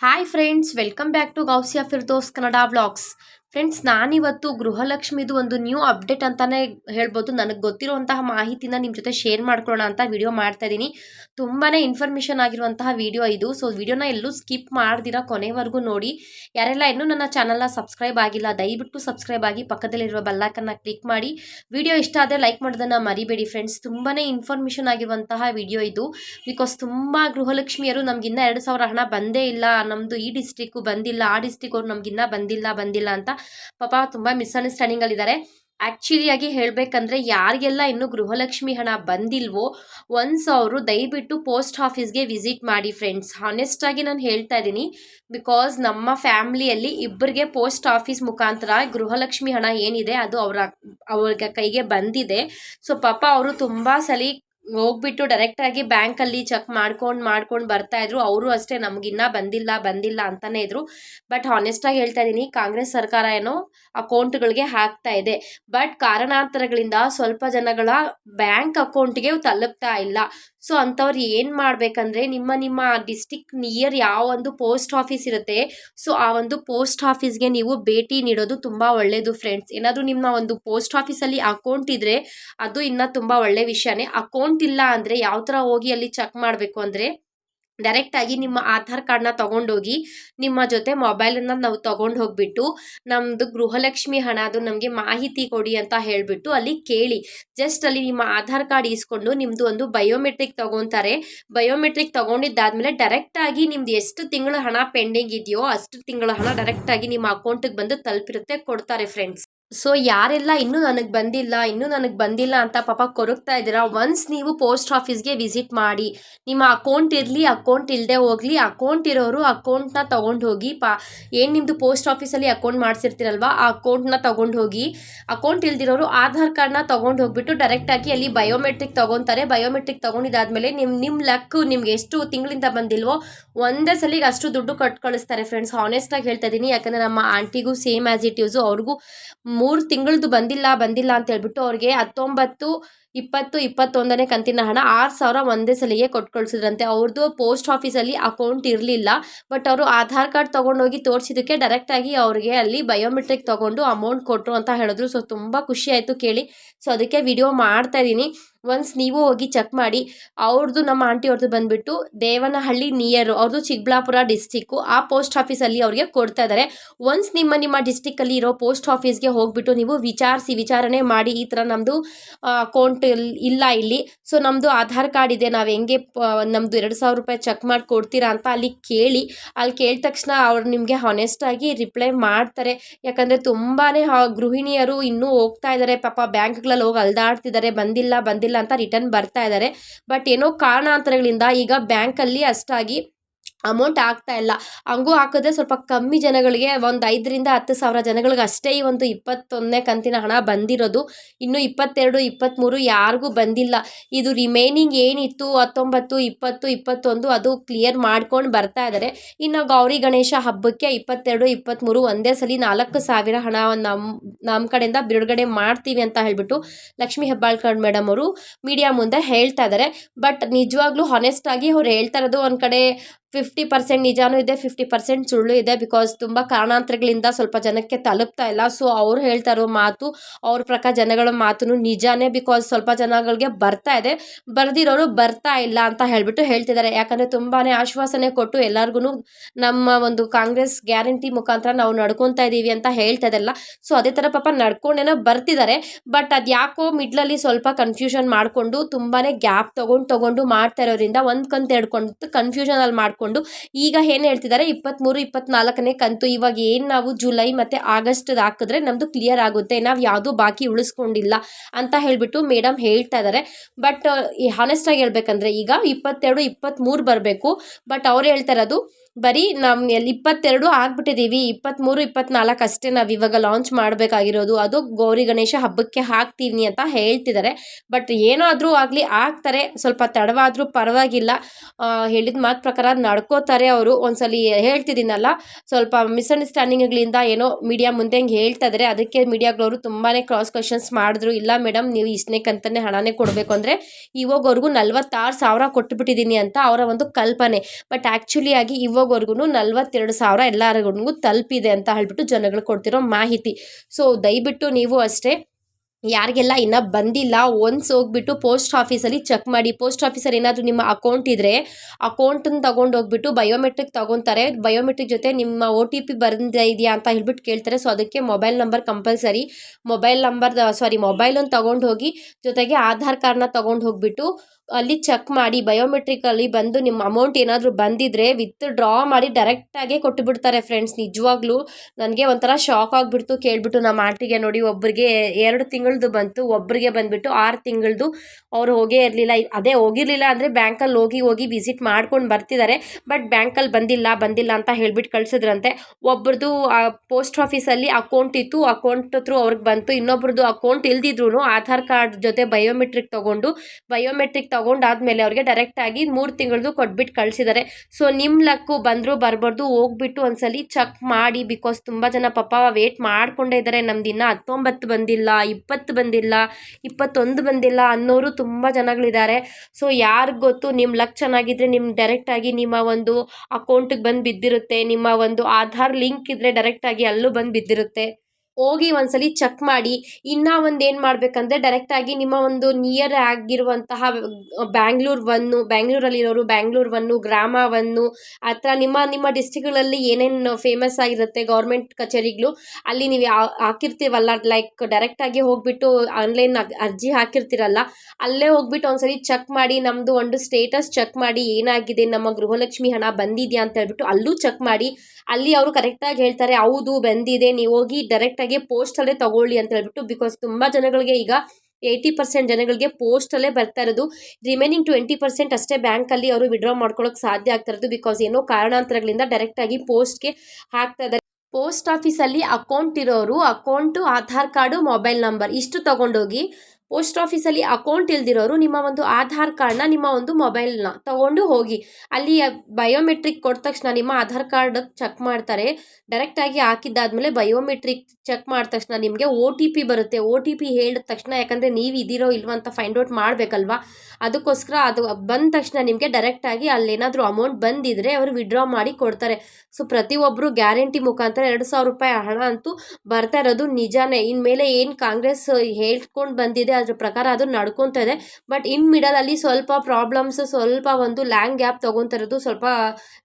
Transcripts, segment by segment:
hi friends welcome back to Gousia Firdos Kannada vlogs friends ನಾನಿವತ್ತು ಗೃಹಲಕ್ಷ್ಮಿದು ಒಂದು new update ಅಂತಾನೆ ಹೇಳ್ಬೋದು. ನನಗೆ ಗೊತ್ತಿರುವಂತಹ ಮಾಹಿತಿನ ನಿಮ್ಮ ಜೊತೆ ಶೇರ್ ಮಾಡ್ಕೊಳ್ಳೋಣ ಅಂತ ವಿಡಿಯೋ ಮಾಡ್ತಾ ಇದ್ದೀನಿ. ತುಂಬಾ ಇನ್ಫಾರ್ಮೇಷನ್ ಆಗಿರುವಂತಹ ವಿಡಿಯೋ ಇದು. ಸೊ ವಿಡಿಯೋನ ಎಲ್ಲೂ ಸ್ಕಿಪ್ ಮಾಡ್ದಿರ ಕೊನೆವರೆಗೂ ನೋಡಿ. ಯಾರೆಲ್ಲ ಇನ್ನೂ ನನ್ನ ಚಾನಲ್ನ ಸಬ್ಸ್ಕ್ರೈಬ್ ಆಗಿಲ್ಲ, ದಯವಿಟ್ಟು ಸಬ್ಸ್ಕ್ರೈಬ್ ಆಗಿ ಪಕ್ಕದಲ್ಲಿರುವ ಬೆಲ್ಲೈಕನ್ನ ಕ್ಲಿಕ್ ಮಾಡಿ. ವಿಡಿಯೋ ಇಷ್ಟ ಆದರೆ ಲೈಕ್ ಮಾಡೋದನ್ನು ಮರಿಬೇಡಿ ಫ್ರೆಂಡ್ಸ್ ತುಂಬಾ ಇನ್ಫಾರ್ಮೇಷನ್ ಆಗಿರುವಂತಹ ವಿಡಿಯೋ ಇದು. ಬಿಕಾಸ್ ತುಂಬ ಗೃಹಲಕ್ಷ್ಮಿಯರು ನಮಗಿನ್ನ ಎರಡು ಸಾವಿರ ಹಣ ಬಂದೇ ಇಲ್ಲ. ನಮ್ಮದು ಈ ಡಿಸ್ಟಿಕ್ಕು ಬಂದಿಲ್ಲ. ಆ ಡಿಸ್ಟಿಕ್ ಅವ್ರು ನಮಗಿನ್ನ ಬಂದಿಲ್ಲ ಬಂದಿಲ್ಲ ಅಂತ ಪಾಪ ತುಂಬ ಮಿಸ್ಅಂಡರ್ಸ್ಟ್ಯಾಂಡಿಂಗಲ್ಲಿದ್ದಾರೆ. ಆ್ಯಕ್ಚುಲಿಯಾಗಿ ಹೇಳಬೇಕಂದ್ರೆ ಯಾರಿಗೆಲ್ಲ ಇನ್ನೂ ಗೃಹಲಕ್ಷ್ಮಿ ಹಣ ಬಂದಿಲ್ವೋ ಒನ್ಸ್ ಅವರು ದಯವಿಟ್ಟು ಪೋಸ್ಟ್ ಆಫೀಸ್ಗೆ ವಿಸಿಟ್ ಮಾಡಿ ಫ್ರೆಂಡ್ಸ್ ಹಾನೆಸ್ಟಾಗಿ ನಾನು ಹೇಳ್ತಾ ಇದ್ದೀನಿ ಬಿಕಾಸ್ ನಮ್ಮ ಫ್ಯಾಮಿಲಿಯಲ್ಲಿ ಇಬ್ಬರಿಗೆ ಪೋಸ್ಟ್ ಆಫೀಸ್ ಮುಖಾಂತರ ಗೃಹಲಕ್ಷ್ಮಿ ಹಣ ಏನಿದೆ ಅದು ಅವರ ಅವ್ರಿಗೆ ಕೈಗೆ ಬಂದಿದೆ. ಸೊ ಪಾಪ ಅವರು ತುಂಬ ಸಲ ಹೋಗ್ಬಿಟ್ಟು ಡೈರೆಕ್ಟಾಗಿ ಬ್ಯಾಂಕಲ್ಲಿ ಚೆಕ್ ಮಾಡ್ಕೊಂಡು ಮಾಡ್ಕೊಂಡು ಬರ್ತಾ ಇದ್ರು. ಅವರು ಅಷ್ಟೇ ನಮಗಿನ್ನ ಬಂದಿಲ್ಲ ಬಂದಿಲ್ಲ ಅಂತಲೇ ಇದ್ರು. ಬಟ್ ಹಾನೆಸ್ಟಾಗಿ ಹೇಳ್ತಾ ಇದ್ದೀನಿ ಕಾಂಗ್ರೆಸ್ ಸರ್ಕಾರ ಏನೋ ಅಕೌಂಟ್ಗಳಿಗೆ ಹಾಕ್ತಾ ಇದೆ. ಬಟ್ ಕಾರಣಾಂತರಗಳಿಂದ ಸ್ವಲ್ಪ ಜನಗಳ ಬ್ಯಾಂಕ್ ಅಕೌಂಟ್ಗೆ ತಲುಪ್ತಾ ಇಲ್ಲ. ಸೊ ಅಂಥವ್ರು ಏನು ಮಾಡಬೇಕಂದ್ರೆ ನಿಮ್ಮ ನಿಮ್ಮ ಡಿಸ್ಟಿಕ್ ನಿಯರ್ ಯಾವ ಒಂದು ಪೋಸ್ಟ್ ಆಫೀಸ್ ಇರುತ್ತೆ, ಸೊ ಆ ಒಂದು ಪೋಸ್ಟ್ ಆಫೀಸ್ಗೆ ನೀವು ಭೇಟಿ ನೀಡೋದು ತುಂಬ ಒಳ್ಳೆಯದು ಫ್ರೆಂಡ್ಸ್ ಏನಾದರೂ ನಿಮ್ಮ ಒಂದು ಪೋಸ್ಟ್ ಆಫೀಸಲ್ಲಿ ಅಕೌಂಟ್ ಇದ್ದರೆ ಅದು ಇನ್ನೂ ತುಂಬ ಒಳ್ಳೆಯ ವಿಷಯನೇ. ಅಕೌಂಟ್ ಇಲ್ಲ ಅಂದರೆ ಯಾವ ಥರ ಹೋಗಿ ಅಲ್ಲಿ ಚೆಕ್ ಮಾಡಬೇಕು ಅಂದರೆ ಡೈರೆಕ್ಟಾಗಿ ನಿಮ್ಮ ಆಧಾರ್ ಕಾರ್ಡ್ನ ತೊಗೊಂಡೋಗಿ ನಿಮ್ಮ ಜೊತೆ ಮೊಬೈಲನ್ನು ನಾವು ತೊಗೊಂಡು ಹೋಗ್ಬಿಟ್ಟು ನಮ್ಮದು ಗೃಹಲಕ್ಷ್ಮಿ ಹಣ ಅದು ನಮಗೆ ಮಾಹಿತಿ ಕೊಡಿ ಅಂತ ಹೇಳಿಬಿಟ್ಟು ಅಲ್ಲಿ ಕೇಳಿ. ಜಸ್ಟ್ ಅಲ್ಲಿ ನಿಮ್ಮ ಆಧಾರ್ ಕಾರ್ಡ್ ಇಸ್ಕೊಂಡು ನಿಮ್ಮದು ಒಂದು ಬಯೋಮೆಟ್ರಿಕ್ ತೊಗೊತಾರೆ. ಬಯೋಮೆಟ್ರಿಕ್ ತೊಗೊಂಡಿದ್ದಾದಮೇಲೆ ಡೈರೆಕ್ಟಾಗಿ ನಿಮ್ದು ಎಷ್ಟು ತಿಂಗಳ ಹಣ ಪೆಂಡಿಂಗ್ ಇದೆಯೋ ಅಷ್ಟು ತಿಂಗಳ ಹಣ ಡೈರೆಕ್ಟಾಗಿ ನಿಮ್ಮ ಅಕೌಂಟಿಗೆ ಬಂದು ತಲುಪಿರುತ್ತೆ, ಕೊಡ್ತಾರೆ ಫ್ರೆಂಡ್ಸ್ ಸೊ ಯಾರೆಲ್ಲ ಇನ್ನೂ ನನಗೆ ಬಂದಿಲ್ಲ, ಇನ್ನೂ ನನಗೆ ಬಂದಿಲ್ಲ ಅಂತ ಪಾಪ ಕೊರಗ್ತಾ ಇದ್ದೀರಾ ಒನ್ಸ್ ನೀವು ಪೋಸ್ಟ್ ಆಫೀಸ್ಗೆ ವಿಸಿಟ್ ಮಾಡಿ, ನಿಮ್ಮ ಅಕೌಂಟ್ ಇರಲಿ ಅಕೌಂಟ್ ಇಲ್ಲದೆ ಹೋಗಲಿ ಅಕೌಂಟ್ ಇರೋರು ಅಕೌಂಟ್ನ ತೊಗೊಂಡು ಹೋಗಿ, ಪಾ, ಏನು ನಿಮ್ಮದು ಪೋಸ್ಟ್ ಆಫೀಸಲ್ಲಿ ಅಕೌಂಟ್ ಮಾಡಿಸಿರ್ತೀರಲ್ವ, ಆ ಅಕೌಂಟ್ನ ತೊಗೊಂಡು ಹೋಗಿ ಅಕೌಂಟ್ ಇಲ್ದಿರೋರು ಆಧಾರ್ ಕಾರ್ಡ್ನ ತೊಗೊಂಡು ಹೋಗ್ಬಿಟ್ಟು ಡೈರೆಕ್ಟಾಗಿ ಅಲ್ಲಿ ಬಯೋಮೆಟ್ರಿಕ್ ತೊಗೊತಾರೆ ಬಯೋಮೆಟ್ರಿಕ್ ತೊಗೊಂಡಿದ್ದಾದಮೇಲೆ ನಿಮ್ಮ ನಿಮ್ಮ ಲಕ್ ನಿಮ್ಗೆ ಎಷ್ಟು ತಿಂಗಳಿಂದ ಬಂದಿಲ್ವೋ, ಒಂದೇ ಸಲಿಗೆ ಅಷ್ಟು ದುಡ್ಡು ಕಟ್ ಕಳಿಸ್ತಾರೆ ಫ್ರೆಂಡ್ಸ್ ಹಾನೆಸ್ಟಾಗಿ ಹೇಳ್ತಾ ಇದ್ದೀನಿ ಯಾಕಂದರೆ ನಮ್ಮ ಆಂಟಿಗೂ ಸೇಮ್ ಆ್ಯಸ್ ಇಟ್ ಯೂಸು ಅವ್ರಿಗೂ ಮೂರು ತಿಂಗಳದ್ದು ಬಂದಿಲ್ಲ ಬಂದಿಲ್ಲ ಅಂತ ಹೇಳ್ಬಿಟ್ಟು ಅವ್ರಿಗೆ ಹತ್ತೊಂಬತ್ತು, ಇಪ್ಪತ್ತು, ಇಪ್ಪತ್ತೊಂದನೇ ಕಂತಿನ ಹಣ ಆರು ಸಾವಿರ ಒಂದೇ ಸಲಿಗೆ ಕೊಟ್ಟು ಕಳಿಸಿದ್ರಂತೆ ಅವ್ರದ್ದು ಪೋಸ್ಟ್ ಆಫೀಸಲ್ಲಿ ಅಕೌಂಟ್ ಇರಲಿಲ್ಲ, ಬಟ್ ಅವರು ಆಧಾರ್ ಕಾರ್ಡ್ ತೊಗೊಂಡೋಗಿ ತೋರಿಸಿದ್ದಕ್ಕೆ ಡೈರೆಕ್ಟಾಗಿ ಅವ್ರಿಗೆ ಅಲ್ಲಿ ಬಯೋಮೆಟ್ರಿಕ್ ತೊಗೊಂಡು ಅಮೌಂಟ್ ಕೊಟ್ಟರು ಅಂತ ಹೇಳಿದ್ರು. ಸೊ ತುಂಬ ಖುಷಿ ಆಯಿತು ಕೇಳಿ. ಸೊ ಅದಕ್ಕೆ ವಿಡಿಯೋ ಮಾಡ್ತಾ ಇದ್ದೀನಿ. ಒನ್ಸ್ ನೀವು ಹೋಗಿ ಚೆಕ್ ಮಾಡಿ ಅವ್ರದ್ದು ನಮ್ಮ ಆಂಟಿ ಅವ್ರದ್ದು ಬಂದುಬಿಟ್ಟು ದೇವನಹಳ್ಳಿ ನಿಯರು ಅವ್ರದ್ದು ಚಿಕ್ಕಬಳ್ಳಾಪುರ ಡಿಸ್ಟಿಕ್ಕು ಆ ಪೋಸ್ಟ್ ಆಫೀಸಲ್ಲಿ ಅವ್ರಿಗೆ ಕೊಡ್ತಾ ಇದ್ದಾರೆ ಒನ್ಸ್ ನಿಮ್ಮ ನಿಮ್ಮ ಡಿಸ್ಟಿಕ್ಕಲ್ಲಿ ಇರೋ ಪೋಸ್ಟ್ ಆಫೀಸ್ಗೆ ಹೋಗ್ಬಿಟ್ಟು ನೀವು ವಿಚಾರಿಸಿ, ವಿಚಾರಣೆ ಮಾಡಿ ಈ ಥರ ನಮ್ಮದು ಅಕೌಂಟ್ ಇಲ್ಲ ಇಲ್ಲಿ. ಸೊ ನಮ್ಮದು ಆಧಾರ್ ಕಾರ್ಡ್ ಇದೆ, ನಾವು ಹೆಂಗೆ ನಮ್ಮದು ಎರಡು ಸಾವಿರ ರೂಪಾಯಿ ಚೆಕ್ ಮಾಡಿ ಕೊಡ್ತೀರಾ ಅಂತ ಅಲ್ಲಿ ಕೇಳಿ, ಅಲ್ಲಿ ಕೇಳಿದ ತಕ್ಷಣ ಅವ್ರು ನಿಮಗೆ ಹಾನೆಸ್ಟಾಗಿ ರಿಪ್ಲೈ ಮಾಡ್ತಾರೆ. ಯಾಕಂದರೆ ತುಂಬಾ ಗೃಹಿಣಿಯರು ಇನ್ನೂ ಹೋಗ್ತಾ ಇದ್ದಾರೆ ಪಾಪ ಬ್ಯಾಂಕ್ಗಳಲ್ಲಿ ಹೋಗಿ ಅಲ್ದಾಡ್ತಿದ್ದಾರೆ ಬಂದಿಲ್ಲ ಬಂದಿಲ್ಲ ಅಂತ ರಿಟರ್ನ್ ಬರ್ತಾ ಇದ್ದಾರೆ ಬಟ್ ಏನೋ ಕಾರಣಾಂತರಗಳಿಂದ ಈಗ ಬ್ಯಾಂಕಲ್ಲಿ ಅಷ್ಟಾಗಿ ಅಮೌಂಟ್ ಆಗ್ತಾ ಇಲ್ಲ. ಹಂಗೂ ಹಾಕಿದ್ರೆ ಸ್ವಲ್ಪ ಕಮ್ಮಿ ಜನಗಳಿಗೆ ಒಂದು ಐದರಿಂದ ಹತ್ತು ಸಾವಿರ ಜನಗಳಿಗೆ ಅಷ್ಟೇ ಈ ಒಂದು ಇಪ್ಪತ್ತೊಂದನೇ ಕಂತಿನ ಹಣ ಬಂದಿರೋದು. ಇನ್ನು ಇಪ್ಪತ್ತೆರಡು ಇಪ್ಪತ್ತ್ಮೂರು ಯಾರಿಗೂ ಬಂದಿಲ್ಲ. ಇದು ರಿಮೈನಿಂಗ್ ಏನಿತ್ತು? ಹತ್ತೊಂಬತ್ತು, ಇಪ್ಪತ್ತು, ಇಪ್ಪತ್ತೊಂದು ಅದು ಕ್ಲಿಯರ್ ಮಾಡ್ಕೊಂಡು ಬರ್ತಾ ಇದ್ದಾರೆ ಇನ್ನು ಗೌರಿ ಗಣೇಶ ಹಬ್ಬಕ್ಕೆ ಇಪ್ಪತ್ತೆರಡು ಇಪ್ಪತ್ತ್ಮೂರು ಒಂದೇ ಸಲ ನಾಲ್ಕು ಸಾವಿರ ಹಣವನ್ನು ನಮ್ಮ ನಮ್ಮ ಕಡೆಯಿಂದ ಬಿಡುಗಡೆ ಮಾಡ್ತೀವಿ ಅಂತ ಹೇಳಿಬಿಟ್ಟು ಲಕ್ಷ್ಮೀ ಹೆಬ್ಬಾಳ್ಕರ್ ಮೇಡಮ್ ಅವರು ಮೀಡಿಯಾ ಮುಂದೆ ಹೇಳ್ತಾ ಇದ್ದಾರೆ ಬಟ್ ನಿಜವಾಗ್ಲೂ ಹಾನೆಸ್ಟಾಗಿ ಅವ್ರು ಹೇಳ್ತಾ ಇರೋದು ಒಂದು ಕಡೆ ಫಿಫ್ಟಿ ಪರ್ಸೆಂಟ್ ನಿಜಾನೂ ಇದೆ ಫಿಫ್ಟಿ ಪರ್ಸೆಂಟ್ ಸುಳ್ಳು ಇದೆ ಬಿಕಾಸ್ ತುಂಬ ಕಾರಣಾಂತರಗಳಿಂದ ಸ್ವಲ್ಪ ಜನಕ್ಕೆ ತಲುಪ್ತಾ ಇಲ್ಲ. ಸೊ ಅವ್ರು ಹೇಳ್ತಾ ಇರೋ ಮಾತು, ಅವ್ರ ಪ್ರಕಾರ ಜನಗಳ ಮಾತು ನಿಜಾನೇ ಬಿಕಾಸ್ ಸ್ವಲ್ಪ ಜನಗಳಿಗೆ ಬರ್ತಾ ಇದೆ. ಬರ್ದಿರೋರು ಬರ್ತಾ ಇಲ್ಲ ಅಂತ ಹೇಳಿಬಿಟ್ಟು ಹೇಳ್ತಿದ್ದಾರೆ. ಯಾಕಂದರೆ ತುಂಬಾ ಆಶ್ವಾಸನೆ ಕೊಟ್ಟು ಎಲ್ಲರಿಗೂ ನಮ್ಮ ಒಂದು ಕಾಂಗ್ರೆಸ್ ಗ್ಯಾರಂಟಿ ಮುಖಾಂತರ ನಾವು ನಡ್ಕೊತಾ ಇದ್ದೀವಿ ಅಂತ ಹೇಳ್ತಾ ಇದೆಲ್ಲ ಸೊ ಅದೇ ಥರ ಪಾಪ ನಡ್ಕೊಂಡೇನೋ ಬರ್ತಿದ್ದಾರೆ. ಬಟ್ ಅದು ಯಾಕೋ ಮಿಡ್ಲಲ್ಲಿ ಸ್ವಲ್ಪ ಕನ್ಫ್ಯೂಷನ್ ಮಾಡಿಕೊಂಡು ತುಂಬಾ ಗ್ಯಾಪ್ ತೊಗೊಂಡು ತೊಗೊಂಡು ಮಾಡ್ತಾ ಇರೋದ್ರಿಂದ ಒಂದು ಕಂತು ಎಡ್ಕೊಂಡು ಕನ್ಫ್ಯೂಷನಲ್ಲಿ ಮಾಡ್ಕೊಂಡು ಈಗ ಏನು ಹೇಳ್ತಿದ್ದಾರೆ ಇಪ್ಪತ್ತ್ಮೂರು ಇಪ್ಪತ್ನಾಲ್ಕನೇ ಕಂತು ಇವಾಗ ಏನು ನಾವು ಜುಲೈ ಮತ್ತು ಆಗಸ್ಟ್ ಹಾಕಿದ್ರೆ ನಮ್ಮದು ಕ್ಲಿಯರ್ ಆಗುತ್ತೆ, ನಾವು ಯಾವುದೂ ಬಾಕಿ ಉಳಿಸ್ಕೊಂಡಿಲ್ಲ ಅಂತ ಹೇಳಿಬಿಟ್ಟು ಮೇಡಮ್ ಹೇಳ್ತಾ ಇದ್ದಾರೆ ಬಟ್ ಹಾನೆಸ್ಟಾಗಿ ಹೇಳ್ಬೇಕಂದ್ರೆ ಈಗ ಇಪ್ಪತ್ತೆರಡು ಇಪ್ಪತ್ತ್ಮೂರು ಬರಬೇಕು ಬಟ್ ಅವ್ರು ಹೇಳ್ತಾ ಇರೋದು ಬರೀ ನಮ್ಮ ಎಲ್ಲಿ ಇಪ್ಪತ್ತೆರಡು ಆಗ್ಬಿಟ್ಟಿದ್ದೀವಿ ಇಪ್ಪತ್ತ್ಮೂರು ಇಪ್ಪತ್ನಾಲ್ಕು ಅಷ್ಟೇ ನಾವು ಇವಾಗ ಲಾಂಚ್ ಮಾಡಬೇಕಾಗಿರೋದು, ಅದು ಗೌರಿ ಗಣೇಶ ಹಬ್ಬಕ್ಕೆ ಹಾಕ್ತೀನಿ ಅಂತ ಹೇಳ್ತಿದ್ದಾರೆ ಬಟ್ ಏನಾದರೂ ಆಗಲಿ, ಆಗ್ತಾರೆ, ಸ್ವಲ್ಪ ತಡವಾದರೂ ಪರವಾಗಿಲ್ಲ. ಹೇಳಿದ ಮಾತು ಪ್ರಕಾರ ನಡ್ಕೋತಾರೆ ಅವರು. ಒಂದ್ಸಲಿ ಹೇಳ್ತಿದ್ದೀನಲ್ಲ, ಸ್ವಲ್ಪ ಮಿಸ್ಅಂಡರ್ಸ್ಟ್ಯಾಂಡಿಂಗ್ಗಳಿಂದ ಏನೋ ಮೀಡಿಯಾ ಮುಂದೆ ಹಿಂಗೆ ಹೇಳ್ತಾ ಅದಕ್ಕೆ ಮೀಡಿಯಾಗಳವರು ತುಂಬಾ ಕ್ರಾಸ್ ಕ್ವಶನ್ಸ್ ಮಾಡಿದ್ರು. ಇಲ್ಲ ಮೇಡಮ್ ನೀವು ಇಷ್ಟನೇಕಂತಾನೆ ಹಣನೇ ಕೊಡಬೇಕು ಅಂದರೆ ಇವಾಗವರೆಗೂ ನಲ್ವತ್ತಾರು ಸಾವಿರ ಕೊಟ್ಟುಬಿಟ್ಟಿದ್ದೀನಿ ಅಂತ ಅವರ ಒಂದು ಕಲ್ಪನೆ. ಬಟ್ ಆ್ಯಕ್ಚುಲಿ ಆಗಿ ಇವಾಗವರೆಗೂ ನಲ್ವತ್ತೆರಡು ಸಾವಿರ ಎಲ್ಲರಿಗೂ ತಲುಪಿದೆ ಅಂತ ಹೇಳ್ಬಿಟ್ಟು ಜನಗಳು ಕೊಡ್ತಿರೋ ಮಾಹಿತಿ. ಸೊ ದಯವಿಟ್ಟು ನೀವು ಅಷ್ಟೇ ಯಾರಿಗೆಲ್ಲ ಇನ್ನೂ ಬಂದಿಲ್ಲ ಒನ್ಸ್ ಹೋಗ್ಬಿಟ್ಟು ಪೋಸ್ಟ್ ಆಫೀಸಲ್ಲಿ ಚೆಕ್ ಮಾಡಿ ಪೋಸ್ಟ್ ಆಫೀಸರ್ ಏನಾದರೂ ನಿಮ್ಮ ಅಕೌಂಟ್ ಇದ್ದರೆ ಅಕೌಂಟನ್ನು ತಗೊಂಡು ಹೋಗ್ಬಿಟ್ಟು ಬಯೋಮೆಟ್ರಿಕ್ ತಗೊತಾರೆ. ಬಯೋಮೆಟ್ರಿಕ್ ಜೊತೆ ನಿಮ್ಮ ಒ ಟಿ ಪಿ ಬಂದ ಇದೆಯಾ ಅಂತ ಹೇಳ್ಬಿಟ್ಟು ಕೇಳ್ತಾರೆ. ಸೊ ಅದಕ್ಕೆ mobile number compulsory mobile number ಸಾರಿ ಮೊಬೈಲನ್ನು ತಗೊಂಡು ಹೋಗಿ, ಜೊತೆಗೆ ಆಧಾರ್ ಕಾರ್ಡನ್ನ ತಗೊಂಡು ಹೋಗ್ಬಿಟ್ಟು ಅಲ್ಲಿ ಚೆಕ್ ಮಾಡಿ ಬಯೋಮೆಟ್ರಿಕಲ್ಲಿ ಬಂದು ನಿಮ್ಮ ಅಮೌಂಟ್ ಏನಾದರೂ ಬಂದಿದ್ದರೆ ವಿತ್ ಡ್ರಾ ಮಾಡಿ ಡೈರೆಕ್ಟಾಗೇ ಕೊಟ್ಟು ಬಿಡ್ತಾರೆ ಫ್ರೆಂಡ್ಸ್ ನಿಜವಾಗ್ಲೂ ನನಗೆ ಒಂಥರ ಶಾಕ್ ಆಗಿಬಿಡ್ತು. ಕೇಳಿಬಿಟ್ಟು ನಮ್ಮ ಆಂಟಿಗೆ ನೋಡಿ ಒಬ್ಬರಿಗೆ ಎರಡು ತಿಂಗಳದ್ದು ಬಂತು. ಒಬ್ಬರಿಗೆ ಬಂದುಬಿಟ್ಟು ಆರು ತಿಂಗಳದ್ದು ಅವ್ರು ಹೋಗೇ ಇರಲಿಲ್ಲ. ಅದೇ ಹೋಗಿರಲಿಲ್ಲ ಅಂದರೆ ಬ್ಯಾಂಕಲ್ಲಿ ಹೋಗಿ ಹೋಗಿ ವಿಸಿಟ್ ಮಾಡ್ಕೊಂಡು ಬರ್ತಿದ್ದಾರೆ ಬಟ್ ಬ್ಯಾಂಕಲ್ಲಿ ಬಂದಿಲ್ಲ ಬಂದಿಲ್ಲ ಅಂತ ಹೇಳ್ಬಿಟ್ಟು ಕಳಿಸಿದ್ರಂತೆ. ಒಬ್ರದ್ದು ಪೋಸ್ಟ್ ಆಫೀಸಲ್ಲಿ ಅಕೌಂಟ್ ಇತ್ತು. ಅಕೌಂಟ್ ಥ್ರೂ ಅವ್ರಿಗೆ ಬಂತು. ಇನ್ನೊಬ್ರದ್ದು ಅಕೌಂಟ್ ಇಲ್ದಿದ್ರು ಆಧಾರ್ ಕಾರ್ಡ್ ಜೊತೆ ಬಯೋಮೆಟ್ರಿಕ್ ತೊಗೊಂಡು ಬಯೋಮೆಟ್ರಿಕ್ ತೊಗೊಂಡಾದ್ಮೇಲೆ ಅವ್ರಿಗೆ ಡೈರೆಕ್ಟಾಗಿ ಮೂರು ತಿಂಗಳದು ಕೊಟ್ಬಿಟ್ಟು ಕಳಿಸಿದ್ದಾರೆ ಸೊ ನಿಮ್ಮ ಲಕ್ಕು ಬಂದರೂ ಬರ್ಬಾರ್ದು ಹೋಗ್ಬಿಟ್ಟು ಒಂದ್ಸಲಿ ಚೆಕ್ ಮಾಡಿ ಬಿಕಾಸ್ ತುಂಬ ಜನ ಪಾಪ ವೇಟ್ ಮಾಡಿಕೊಂಡೇ ಇದ್ದಾರೆ ನಮ್ದು ಇನ್ನೂ ಹತ್ತೊಂಬತ್ತು ಬಂದಿಲ್ಲ, ಇಪ್ಪತ್ತು ಬಂದಿಲ್ಲ, ಇಪ್ಪತ್ತೊಂದು ಬಂದಿಲ್ಲ ಅನ್ನೋರು ತುಂಬ ಜನಗಳಿದ್ದಾರೆ ಸೊ ಯಾರಿಗೆ ಗೊತ್ತು? ನಿಮ್ಮ ಲಕ್ ಚೆನ್ನಾಗಿದ್ದರೆ ನಿಮ್ಮ ಡೈರೆಕ್ಟಾಗಿ ನಿಮ್ಮ ಒಂದು ಅಕೌಂಟಿಗೆ ಬಂದು ಬಿದ್ದಿರುತ್ತೆ. ನಿಮ್ಮ ಒಂದು ಆಧಾರ್ ಲಿಂಕ್ ಇದ್ದರೆ ಡೈರೆಕ್ಟಾಗಿ ಅಲ್ಲೂ ಬಂದು ಬಿದ್ದಿರುತ್ತೆ. ಹೋಗಿ ಒಂದ್ಸಲಿ ಚೆಕ್ ಮಾಡಿ. ಇನ್ನೂ ಒಂದು ಏನು ಮಾಡಬೇಕಂದ್ರೆ ಡೈರೆಕ್ಟಾಗಿ ನಿಮ್ಮ ಒಂದು ನಿಯರ್ ಆಗಿರುವಂತಹ ಬ್ಯಾಂಗ್ಳೂರ್ ಒನ್ನು ಬ್ಯಾಂಗ್ಳೂರಲ್ಲಿರೋರು ಬ್ಯಾಂಗ್ಳೂರ್ ಒನ್ನು ಗ್ರಾಮ ಒನ್ನು ಥರ ನಿಮ್ಮ ನಿಮ್ಮ ಡಿಸ್ಟಿಕ್ಗಳಲ್ಲಿ ಏನೇನು ಫೇಮಸ್ ಆಗಿರುತ್ತೆ ಗೌರ್ಮೆಂಟ್ ಕಚೇರಿಗಳು, ಅಲ್ಲಿ ನೀವು ಹಾಕಿರ್ತೀವಲ್ಲ ಲೈಕ್ ಡೈರೆಕ್ಟಾಗಿ ಹೋಗಿಬಿಟ್ಟು ಆನ್ಲೈನ್ ಅರ್ಜಿ ಹಾಕಿರ್ತೀರಲ್ಲ, ಅಲ್ಲೇ ಹೋಗ್ಬಿಟ್ಟು ಒಂದ್ಸರಿ ಚೆಕ್ ಮಾಡಿ ನಮ್ಮದು ಒಂದು ಸ್ಟೇಟಸ್ ಚೆಕ್ ಮಾಡಿ, ಏನಾಗಿದೆ, ನಮ್ಮ ಗೃಹಲಕ್ಷ್ಮಿ ಹಣ ಬಂದಿದೆಯಾ ಅಂತ ಹೇಳ್ಬಿಟ್ಟು ಅಲ್ಲೂ ಚೆಕ್ ಮಾಡಿ, ಅಲ್ಲಿ ಅವರು ಕರೆಕ್ಟಾಗಿ ಹೇಳ್ತಾರೆ, ಹೌದು, ಬಂದಿದೆ, ನೀವು ಹೋಗಿ ಡೈರೆಕ್ಟಾಗಿ ಪೋಸ್ಟಲ್ಲೇ ತಗೊಳ್ಳಿ ಅಂತ ಹೇಳ್ಬಿಟ್ಟು ಬಿಕಾಸ್ ತುಂಬ ಜನಗಳಿಗೆ ಈಗ ಏಯ್ಟಿ ಪರ್ಸೆಂಟ್ ಜನಗಳಿಗೆ ಪೋಸ್ಟಲ್ಲೇ ಬರ್ತಾ ಇರೋದು. ರಿಮೈನಿಂಗ್ ಟ್ವೆಂಟಿ ಪರ್ಸೆಂಟ್ ಅಷ್ಟೇ ಬ್ಯಾಂಕಲ್ಲಿ ಅವರು ವಿಡ್ರಾ ಮಾಡ್ಕೊಳ್ಳೋಕೆ ಸಾಧ್ಯ ಆಗ್ತಾ ಇರೋದು ಬಿಕಾಸ್ ಏನೋ ಕಾರಣಾಂತರಗಳಿಂದ ಡೈರೆಕ್ಟಾಗಿ ಪೋಸ್ಟ್ಗೆ ಹಾಕ್ತಾ ಇದ್ದಾರೆ. ಪೋಸ್ಟ್ ಆಫೀಸಲ್ಲಿ ಅಕೌಂಟ್ ಇರೋರು account Aadhaar card mobile number ಇಷ್ಟು ತೊಗೊಂಡೋಗಿ ಪೋಸ್ಟ್ ಆಫೀಸಲ್ಲಿ ಅಕೌಂಟ್ ಇಲ್ದಿರೋರು ನಿಮ್ಮ ಒಂದು ಆಧಾರ್ ಕಾರ್ಡ್ನ ನಿಮ್ಮ ಒಂದು ಮೊಬೈಲ್ನ ತಗೊಂಡು ಹೋಗಿ, ಅಲ್ಲಿ ಬಯೋಮೆಟ್ರಿಕ್ ಕೊಟ್ಟ ತಕ್ಷಣ ನಿಮ್ಮ ಆಧಾರ್ ಕಾರ್ಡ್ ಚೆಕ್ ಮಾಡ್ತಾರೆ. ಡೈರೆಕ್ಟಾಗಿ ಹಾಕಿದ್ದಾದ್ಮೇಲೆ ಬಯೋಮೆಟ್ರಿಕ್ ಚೆಕ್ ಮಾಡಿದ ತಕ್ಷಣ ನಿಮಗೆ ಓ ಟಿ ಪಿ ಬರುತ್ತೆ. ಓ ಟಿ ಪಿ ಹೇಳಿದ ತಕ್ಷಣ, ಯಾಕಂದರೆ ನೀವು ಇದ್ದೀರೋ ಇಲ್ವೋ ಅಂತ ಫೈಂಡ್ ಔಟ್ ಮಾಡಬೇಕಲ್ವಾ? ಅದಕ್ಕೋಸ್ಕರ ಅದು ಬಂದ ತಕ್ಷಣ ನಿಮಗೆ ಡೈರೆಕ್ಟಾಗಿ ಅಲ್ಲೇನಾದರೂ ಅಮೌಂಟ್ ಬಂದಿದ್ದರೆ ಅವರು ವಿಡ್ರಾ ಮಾಡಿ ಕೊಡ್ತಾರೆ. ಸೊ ಪ್ರತಿಯೊಬ್ಬರು ಗ್ಯಾರಂಟಿ ಮುಖಾಂತರ ಎರಡು ಸಾವಿರ ರೂಪಾಯಿ ಹಣ ಅಂತೂ ಬರ್ತಾ ಇರೋದು ನಿಜಾನೇ. ಇನ್ಮೇಲೆ ಏನು ಕಾಂಗ್ರೆಸ್ ಹೇಳ್ಕೊಂಡು ಬಂದಿದೆ ಅದ್ರ ಪ್ರಕಾರ ಅದು ನಡ್ಕೊತಾ ಇದೆ. ಬಟ್ ಇನ್ ಮಿಡಲಲ್ಲಿ ಸ್ವಲ್ಪ ಪ್ರಾಬ್ಲಮ್ಸ್ ಸ್ವಲ್ಪ ಒಂದು ಲ್ಯಾಂಗ್ ಗ್ಯಾಪ್ ತಗೊಂತಿರೋದು ಸ್ವಲ್ಪ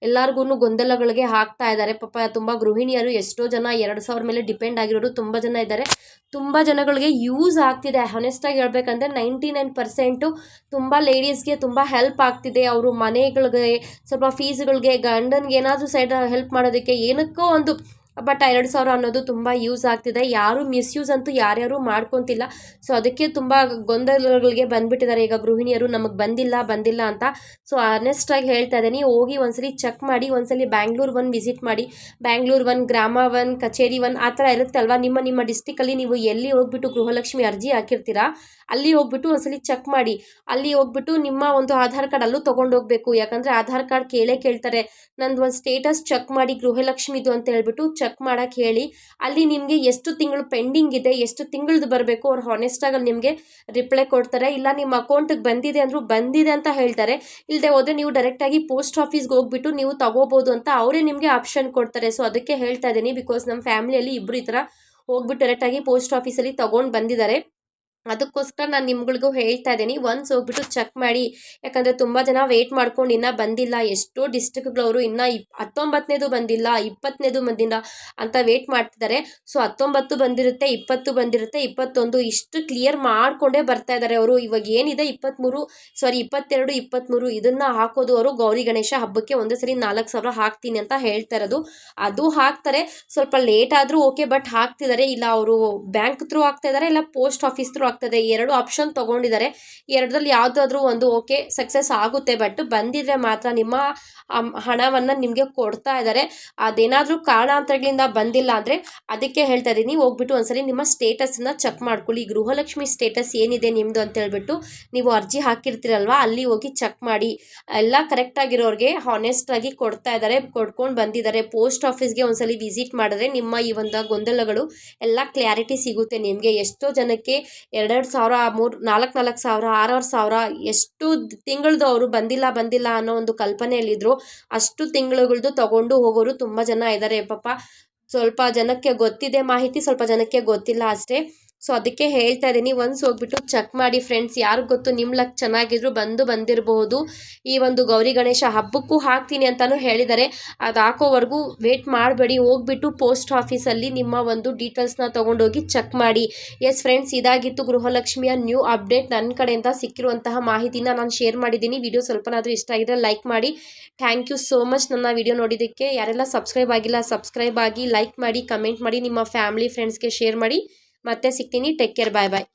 ಎಲ್ಲರಿಗೂ ಗೊಂದಲಗಳಿಗೆ ಹಾಕ್ತಾ ಇದ್ದಾರೆ. ಪಾಪ ತುಂಬ ಗೃಹಿಣಿಯರು ಎಷ್ಟೋ ಜನ ಎರಡು ಸಾವಿರ ಮೇಲೆ ಡಿಪೆಂಡ್ ಆಗಿರೋರು ತುಂಬ ಜನ ಇದ್ದಾರೆ. ತುಂಬ ಜನಗಳಿಗೆ ಯೂಸ್ ಆಗ್ತಿದೆ. ಹಾನೆಸ್ಟಾಗಿ ಹೇಳ್ಬೇಕಂದ್ರೆ ನೈಂಟಿ ನೈನ್ ಪರ್ಸೆಂಟು ತುಂಬ ಲೇಡೀಸ್ಗೆ ತುಂಬ ಹೆಲ್ಪ್ ಆಗ್ತಿದೆ. ಅವರು ಮನೆಗಳಿಗೆ, ಸ್ವಲ್ಪ ಫೀಸ್ಗಳಿಗೆ ಗಂಡನಿಗೆ ಏನಾದರೂ ಸೈಡ್ ಹೆಲ್ಪ್ ಮಾಡೋದಕ್ಕೆ ಏನಕ್ಕೋ ಒಂದು ಬಟ್ ಎರಡು ಸಾವಿರ ಅನ್ನೋದು ತುಂಬ ಯೂಸ್ ಆಗ್ತಿದೆ. ಯಾರು ಮಿಸ್ಯೂಸ್ ಅಂತೂ ಯಾರ್ಯಾರು ಮಾಡ್ಕೊತಿಲ್ಲ. ಸೊ ಅದಕ್ಕೆ ತುಂಬ ಗೊಂದಲಗಳಿಗೆ ಬಂದ್ಬಿಟ್ಟಿದ್ದಾರೆ. ಈಗ ಗೃಹಿಣಿಯರು ನಮಗೆ ಬಂದಿಲ್ಲ ಬಂದಿಲ್ಲ ಅಂತ. ಸೊ ಆನೆಸ್ಟಾಗಿ ಹೇಳ್ತಾ ಇದ್ದೀನಿ. ಹೋಗಿ ಒಂದ್ಸಲಿ ಚೆಕ್ ಮಾಡಿ, ಒಂದ್ಸಲಿ ಬ್ಯಾಂಗ್ಳೂರ್ ಒನ್ ವಿಸಿಟ್ ಮಾಡಿ. ಬ್ಯಾಂಗ್ಳೂರ್ ಒನ್ ಗ್ರಾಮ ಒನ್ ಕಚೇರಿ ಒನ್ ಆ ಥರ ಅಲ್ವಾ? ನಿಮ್ಮ ನಿಮ್ಮ ಡಿಸ್ಟಿಕಲ್ಲಿ ನೀವು ಎಲ್ಲಿ ಹೋಗ್ಬಿಟ್ಟು ಗೃಹಲಕ್ಷ್ಮಿ ಅರ್ಜಿ ಹಾಕಿರ್ತೀರಾ? ಅಲ್ಲಿ ಹೋಗ್ಬಿಟ್ಟು ಒಂದ್ಸಲಿ ಚೆಕ್ ಮಾಡಿ. ಅಲ್ಲಿ ಹೋಗ್ಬಿಟ್ಟು ನಿಮ್ಮ ಒಂದು ಆಧಾರ್ ಕಾರ್ಡ್ ಅಲ್ಲೂ ತೊಗೊಂಡು ಹೋಗಬೇಕು. ಯಾಕಂದರೆ ಆಧಾರ್ ಕಾರ್ಡ್ ಕೇಳೇ ಕೇಳ್ತಾರೆ. ನಂದು ಒಂದು ಸ್ಟೇಟಸ್ ಚೆಕ್ ಮಾಡಿ ಗೃಹಲಕ್ಷ್ಮಿದು ಅಂತ ಹೇಳ್ಬಿಟ್ಟು ಚೆಕ್ ಮಾಡೋಕ್ಕೆ ಹೇಳಿ, ಅಲ್ಲಿ ನಿಮಗೆ ಎಷ್ಟು ತಿಂಗಳು ಪೆಂಡಿಂಗ್ ಇದೆ, ಎಷ್ಟು ತಿಂಗಳದ್ದು ಬರಬೇಕು, ಅವ್ರು ಹಾನೆಸ್ಟಾಗಿ ನಿಮಗೆ ರಿಪ್ಲೈ ಕೊಡ್ತಾರೆ. ಇಲ್ಲ ನಿಮ್ಮ ಅಕೌಂಟಿಗೆ ಬಂದಿದೆ ಅಂದರೂ ಬಂದಿದೆ ಅಂತ ಹೇಳ್ತಾರೆ. ಇಲ್ಲದೆ ಹೋದರೆ ನೀವು ಡೈರೆಕ್ಟಾಗಿ ಪೋಸ್ಟ್ ಆಫೀಸ್ಗೆ ಹೋಗ್ಬಿಟ್ಟು ನೀವು ತಗೋಬೋದು ಅಂತ ಅವರೇ ನಿಮಗೆ ಆಪ್ಷನ್ ಕೊಡ್ತಾರೆ. ಸೊ ಅದಕ್ಕೆ ಹೇಳ್ತಾ ಇದ್ದೀನಿ ಬಿಕಾಸ್ ನಮ್ಮ ಫ್ಯಾಮಿಲಿಯಲ್ಲಿ ಇಬ್ಬರು ಈ ಥರ ಹೋಗ್ಬಿಟ್ಟು ಡೈರೆಕ್ಟಾಗಿ ಪೋಸ್ಟ್ ಆಫೀಸಲ್ಲಿ ತೊಗೊಂಡು ಬಂದಿದ್ದಾರೆ. ಅದಕ್ಕೋಸ್ಕರ ನಾನು ನಿಮ್ಗಳಿಗೂ ಹೇಳ್ತಾ ಇದ್ದೀನಿ. ಒನ್ಸ್ ಹೋಗ್ಬಿಟ್ಟು ಚೆಕ್ ಮಾಡಿ. ಯಾಕಂದರೆ ತುಂಬ ಜನ ವೆಯ್ಟ್ ಮಾಡ್ಕೊಂಡು ಇನ್ನೂ ಬಂದಿಲ್ಲ. ಎಷ್ಟೋ ಡಿಸ್ಟ್ರಿಕ್ಗಳವರು ಇನ್ನೂ ಇಪ್ ಹತ್ತೊಂಬತ್ತನೇದು ಬಂದಿಲ್ಲ ಇಪ್ಪತ್ತನೇದು ಬಂದಿಲ್ಲ ಅಂತ ವೆಯ್ಟ್ ಮಾಡ್ತಿದ್ದಾರೆ ಸೊ ಹತ್ತೊಂಬತ್ತು ಬಂದಿರುತ್ತೆ, ಇಪ್ಪತ್ತು ಬಂದಿರುತ್ತೆ, ಇಪ್ಪತ್ತೊಂದು ಇಷ್ಟು ಕ್ಲಿಯರ್ ಮಾಡಿಕೊಂಡೇ ಬರ್ತಾ ಇದ್ದಾರೆ ಅವರು. ಇವಾಗ ಏನಿದೆ ಇಪ್ಪತ್ತ್ಮೂರು ಸಾರಿ ಇಪ್ಪತ್ತೆರಡು ಇಪ್ಪತ್ತ್ಮೂರು ಇದನ್ನು ಹಾಕೋದು ಅವರು ಗೌರಿ ಗಣೇಶ ಹಬ್ಬಕ್ಕೆ ಒಂದೇ ಸರಿ ನಾಲ್ಕು ಸಾವಿರ ಹಾಕ್ತೀನಿ ಅಂತ ಹೇಳ್ತಾ ಇರೋದು. ಅದು ಹಾಕ್ತಾರೆ. ಸ್ವಲ್ಪ ಲೇಟ್ ಆದರೂ ಓಕೆ ಬಟ್ ಹಾಕ್ತಿದ್ದಾರೆ ಇಲ್ಲ, ಅವರು ಬ್ಯಾಂಕ್ ಥ್ರೂ ಹಾಕ್ತಾ ಇದ್ದಾರೆ ಇಲ್ಲ ಪೋಸ್ಟ್ ಆಫೀಸ್ ಥ್ರೂ ಆಗ್ತದೆ. ಎರಡು ಆಪ್ಷನ್ ತಗೊಂಡಿದ್ದಾರೆ. ಎರಡರಲ್ಲಿ ಯಾವುದಾದ್ರೂ ಒಂದು ಓಕೆ ಸಕ್ಸಸ್ ಆಗುತ್ತೆ. ಬಟ್ ಬಂದಿದ್ರೆ ಮಾತ್ರ ನಿಮ್ಮ ಹಣವನ್ನು ನಿಮಗೆ ಕೊಡ್ತಾ ಇದ್ದಾರೆ. ಅದೇನಾದರೂ ಕಾರಣಾಂತರಗಳಿಂದ ಬಂದಿಲ್ಲ ಅಂದರೆ ಅದಕ್ಕೆ ಹೇಳ್ತಾ ಇದ್ದೀನಿ. ಹೋಗ್ಬಿಟ್ಟು ಒಂದ್ಸರಿ ನಿಮ್ಮ ಸ್ಟೇಟಸನ್ನು ಚೆಕ್ ಮಾಡ್ಕೊಳ್ಳಿ. ಗೃಹಲಕ್ಷ್ಮಿ ಸ್ಟೇಟಸ್ ಏನಿದೆ ನಿಮ್ಮದು ಅಂತ ಹೇಳ್ಬಿಟ್ಟು ನೀವು ಅರ್ಜಿ ಹಾಕಿರ್ತೀರಲ್ವ? ಅಲ್ಲಿ ಹೋಗಿ ಚೆಕ್ ಮಾಡಿ. ಎಲ್ಲ ಕರೆಕ್ಟಾಗಿರೋರಿಗೆ ಹಾನೆಸ್ಟಾಗಿ ಕೊಡ್ತಾ ಇದ್ದಾರೆ. ಕೊಡ್ಕೊಂಡು ಬಂದಿದ್ದಾರೆ. ಪೋಸ್ಟ್ ಆಫೀಸ್ಗೆ ಒಂದ್ಸಲಿ ವಿಸಿಟ್ ಮಾಡಿದ್ರೆ ನಿಮ್ಮ ಈ ಒಂದು ಗೊಂದಲಗಳು ಎಲ್ಲ ಕ್ಲಾರಿಟಿ ಸಿಗುತ್ತೆ ನಿಮಗೆ. ಎಷ್ಟೋ ಜನಕ್ಕೆ ಎರಡೆರಡು ಸಾವಿರ, ಮೂರು, ನಾಲ್ಕು ನಾಲ್ಕು ಸಾವಿರ ಆರಾರು ಸಾವಿರ, ಎಷ್ಟು ತಿಂಗಳದ್ದು ಅವರು ಬಂದಿಲ್ಲ ಬಂದಿಲ್ಲ ಅನ್ನೋ ಒಂದು ಕಲ್ಪನೆಯಲ್ಲಿದ್ದರು ಅಷ್ಟು ತಿಂಗಳುಗಳದ್ದು ತಗೊಂಡು ಹೋಗೋರು ತುಂಬ ಜನ ಇದ್ದಾರೆ ಪಾಪ. ಸ್ವಲ್ಪ ಜನಕ್ಕೆ ಗೊತ್ತಿದೆ ಮಾಹಿತಿ, ಸ್ವಲ್ಪ ಜನಕ್ಕೆ ಗೊತ್ತಿಲ್ಲ ಅಷ್ಟೇ. ಸೊ ಅದಕ್ಕೆ ಹೇಳ್ತಾ ಇದ್ದೀನಿ ಒನ್ಸ್ ಹೋಗ್ಬಿಟ್ಟು ಚೆಕ್ ಮಾಡಿ ಫ್ರೆಂಡ್ಸ್ ಯಾರು ಗೊತ್ತು ನಿಮ್ಮ ಲಕ್ ಚೆನ್ನಾಗಿದ್ರು ಬಂದು ಬಂದಿರಬಹುದು ಈ ಒಂದು ಗೌರಿ ಗಣೇಶ ಹಬ್ಬಕ್ಕೂ ಹಾಕ್ತೀನಿ ಅಂತಲೂ ಹೇಳಿದ್ದಾರೆ. ಅದು ಹಾಕೋವರೆಗೂ ವೇಟ್ ಮಾಡಬೇಡಿ, ಹೋಗ್ಬಿಟ್ಟು ಪೋಸ್ಟ್ ಆಫೀಸಲ್ಲಿ ನಿಮ್ಮ ಒಂದು ಡೀಟೇಲ್ಸ್ನ ತೊಗೊಂಡೋಗಿ ಚೆಕ್ ಮಾಡಿ. ಎಸ್ ಫ್ರೆಂಡ್ಸ್ ಇದಾಗಿತ್ತು ಗೃಹಲಕ್ಷ್ಮಿಯ ನ್ಯೂ ಅಪ್ಡೇಟ್ ನನ್ನ ಕಡೆಯಿಂದ ಸಿಕ್ಕಿರುವಂತಹ ಮಾಹಿತಿನ ನಾನು ಶೇರ್ ಮಾಡಿದ್ದೀನಿ. ವಿಡಿಯೋ ಸ್ವಲ್ಪನಾದರೂ ಇಷ್ಟ ಆಗಿದ್ರೆ ಲೈಕ್ ಮಾಡಿ. ಥ್ಯಾಂಕ್ ಯು ಸೋ ಮಚ್ ನನ್ನ ವಿಡಿಯೋ ನೋಡಿದ್ದಕ್ಕೆ ಯಾರೆಲ್ಲ ಸಬ್ಸ್ಕ್ರೈಬ್ ಆಗಿಲ್ಲ ಸಬ್ಸ್ಕ್ರೈಬ್ ಆಗಿ ಲೈಕ್ ಮಾಡಿ ಕಮೆಂಟ್ ಮಾಡಿ, ನಿಮ್ಮ ಫ್ಯಾಮಿಲಿ ಫ್ರೆಂಡ್ಸ್ಗೆ ಶೇರ್ ಮಾಡಿ. ಮತ್ತೆ ಸಿಗ್ತೀನಿ. ಟೇಕ್ ಕೇರ್ ಬಾಯ್ ಬಾಯ್